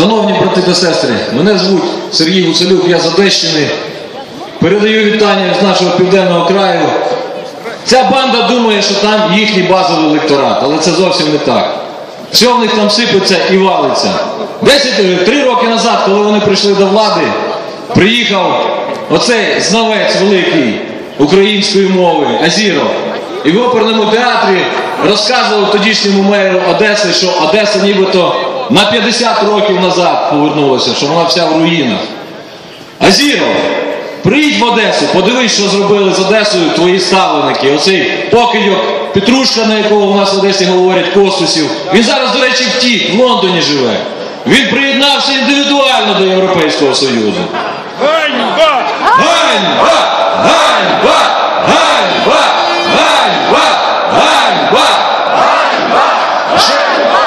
Шановні брати та сестри, мене звуть Сергій Гуцелюк, я з Одещини. Передаю вітання з нашого південного краю. Ця банда думає, що там їхній базовий електорат, але це зовсім не так. Все в них там сипеться і валиться. Десять, три роки назад, коли вони прийшли до влади, приїхав оцей знавець великий української мови Азіров. І в оперному театрі розказував тодішньому меру Одеси, що Одеса нібито на 50 років назад повернулася, що вона вся в руїнах. Азіров, приїдь в Одесу, подивись, що зробили з Одесою твої ставленики. Оцей покидьок Петрушка, на якого у нас в Одесі говорять Костусів. Він зараз, до речі, втік, в Лондоні живе. Він приєднався індивідуально до Європейського Союзу. Ганьба! Ганьба! Ганьба!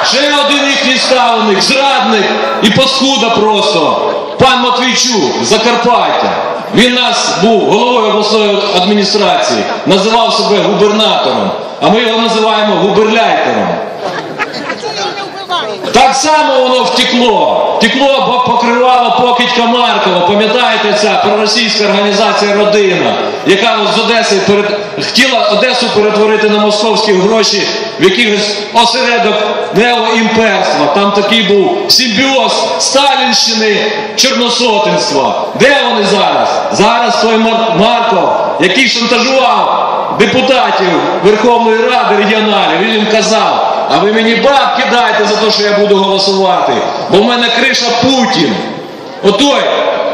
Ще, один їхній ставленик, зрадник і паскуда просто. Пан Матвійчук, Закарпаття. Він нас був головою обласної адміністрації, називав себе губернатором, а ми його називаємо губерляйтером. Так само воно втекло. Втекло, бо покривало покидька Маркова. Пам'ятаєте ця проросійська організація Родина, яка з Одеси перед... хотіла Одесу перетворити на московські гроші в якийсь осередок неоімперства. Там такий був симбіоз Сталінщини, Чорносотенства. Де вони зараз? Зараз той Мар- Марков, який шантажував депутатів Верховної Ради регіоналів, він їм казав. А ви мені бабки дайте за те, що я буду голосувати. Бо в мене криша Путін. Отой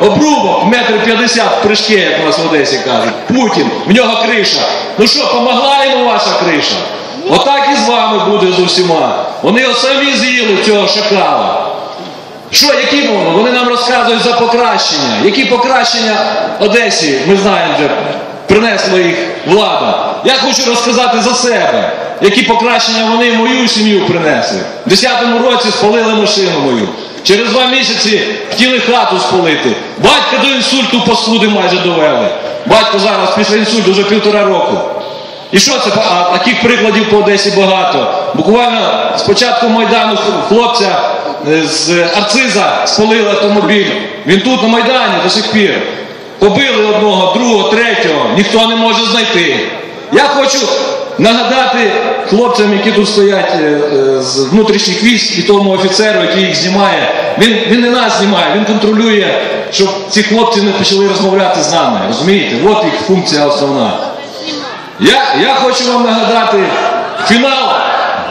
обрубок метр п'ятдесят в прыжки, як у нас в Одесі кажуть. Путін, в нього криша. Ну що, помогла йому ваша криша? Отак і з вами буде з усіма. Вони самі з'їли цього шакала. Що, які вони? Вони нам розказують за покращення. Які покращення Одесі, ми знаємо вже, принесла їх влада. Я хочу розказати за себе, які покращення вони мою сім'ю принесли. В 10-му році спалили машину мою. Через два місяці хотіли хату спалити. Батька до інсульту паскуди майже довели. Батько зараз після інсульту вже півтора року. І що це? А таких прикладів по Одесі багато. Буквально з початку Майдану хлопця е, з Арциза спалили автомобіль. Він тут на Майдані до сих пір. Побили одного, другого, третього, ніхто не може знайти. Я хочу нагадати хлопцям, які тут стоять е, е, з внутрішніх військ і тому офіцеру, який їх знімає. Він, він не нас знімає, він контролює, щоб ці хлопці не почали розмовляти з нами. Розумієте? От їх функція основна. Я, я хочу вам нагадати фінал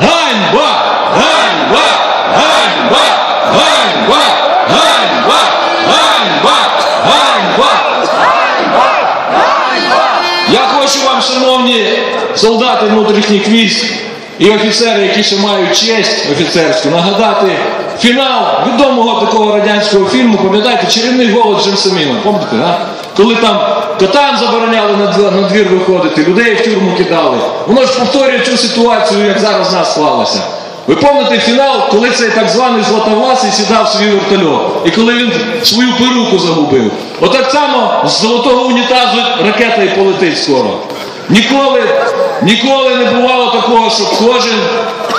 Ганьба! Ганьба! Ганьба! Ганьба! Ганьба! Ганьба! Ганьба! Я хочу вам, шановні солдати внутрішніх військ і офіцери, які ще мають честь офіцерську, нагадати фінал відомого такого радянського фільму, пам'ятаєте, чарівний голос Джемсаміна, пам'ятаєте, а? Коли там котам забороняли на двір, виходити, людей в тюрму кидали. Воно ж повторює цю ситуацію, як зараз в нас склалося. Ви пам'ятаєте фінал, коли цей так званий Златовласий сідав в свій вертольот, і коли він свою перуку загубив. Отак само з золотого унітазу ракета і полетить скоро. Ніколи, ніколи не бувало такого, що кожен,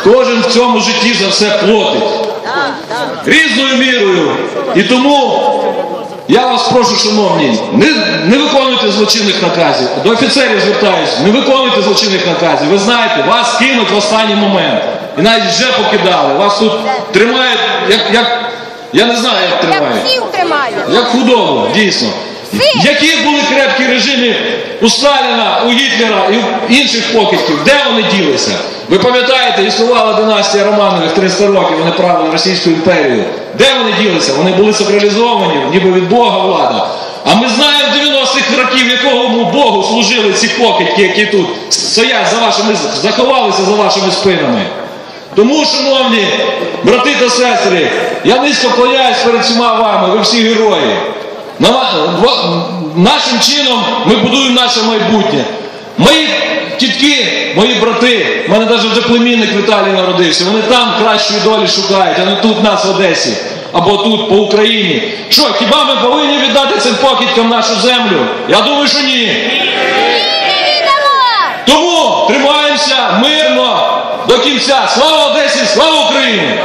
кожен в цьому житті за все платить. Різною мірою. І тому я вас прошу, шановні, не, не виконуйте злочинних наказів. До офіцерів звертаюся, не виконуйте злочинних наказів. Ви знаєте, вас кинуть в останній момент. І навіть вже покидали. Вас тут тримають, як, як я не знаю, як Як тримають. всіх тримають. Як худобу, дійсно. Які були крепкі режими у Сталіна, у Гітлера і у інших покидьків? Де вони ділися? Ви пам'ятаєте, існувала династія Романових 300 років, вони правили Російську імперію. Де вони ділися? Вони були сакралізовані, ніби від Бога влада. А ми знаємо 90-х років, якому Богу служили ці покидьки, які тут стоять за вашими, заховалися за вашими спинами. Тому, шановні брати та сестри, я низько клоняюсь перед всіма вами, ви всі герої. Нашим чином ми будуємо наше майбутнє. Мої тітки, мої брати, в мене навіть вже племінник в Італії народився, вони там кращої долі шукають, а не тут нас в Одесі або тут по Україні. Що, хіба ми повинні віддати цим покидькам нашу землю? Я думаю, що ні. Тому тримаємося мирно до кінця. Слава Одесі, слава Україні!